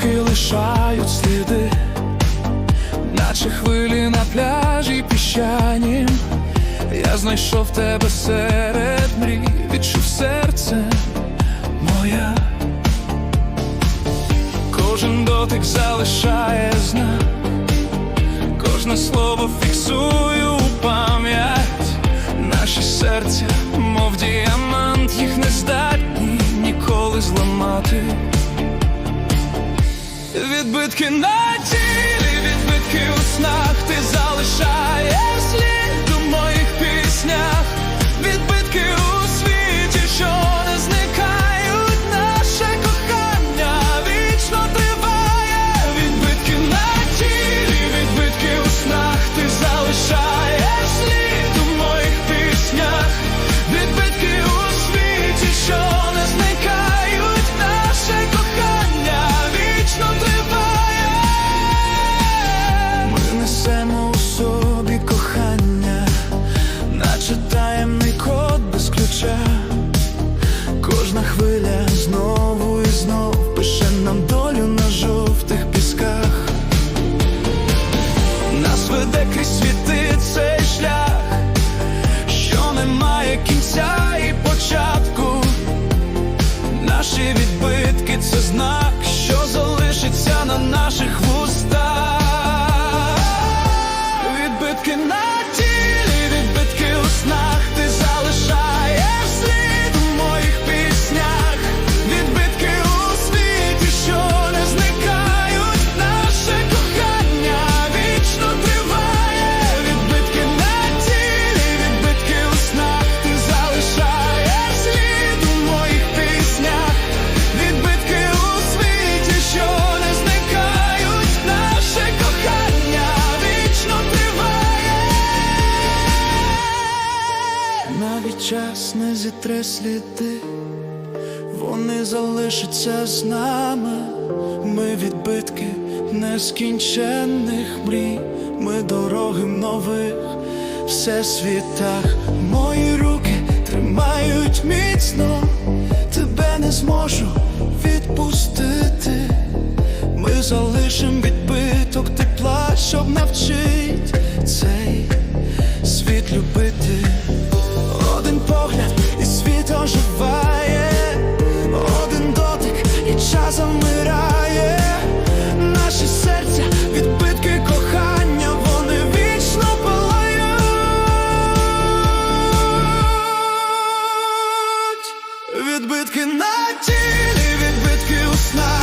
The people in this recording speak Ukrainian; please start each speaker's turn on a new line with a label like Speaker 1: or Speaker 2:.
Speaker 1: кроки лишають сліди, наче хвилі на пляжі піщані. Я знайшов тебе серед мрій, відчув серце моя. Кожен дотик залишає знак, кожне слово фіксую у пам'ять. Наші серця, мов діамант, їх не здатні ніколи зламати. Відбитки на тілі, відбитки у снах, ти залишаєш наче таємний код без ключа. Кожна хвиля знову і знов пише нам долю на жовтих пісках. Нас веде крізь світи цей шлях, що не має кінця і початку. Наші відбитки це знак, що залишиться на наших вустах. Час не зітре сліди, вони залишаться з нами. Ми відбитки нескінченних мрій, ми дороги нових всесвітах. Мої руки тримають міцно, тебе не зможу відпустити. Ми залишим відбиток тепла, щоб навчить відбитки на тілі, відбитки у снах.